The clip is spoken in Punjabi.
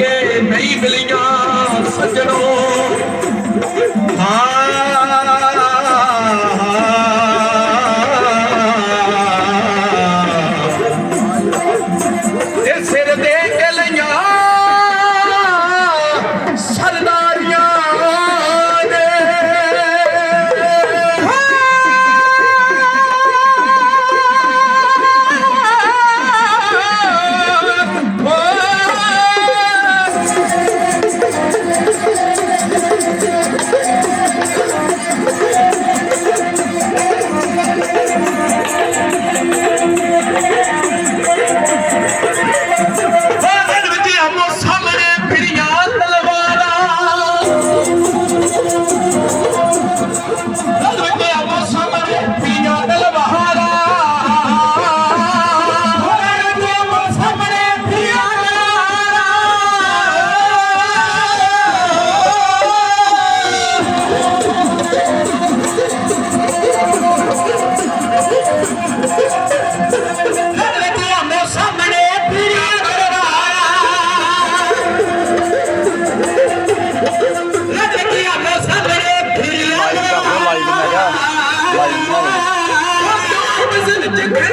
ਕੇ ਨਹੀਂ ਮਿਲੀਆਂ ਸੱਜਣੋ। What the fuck is in the dick?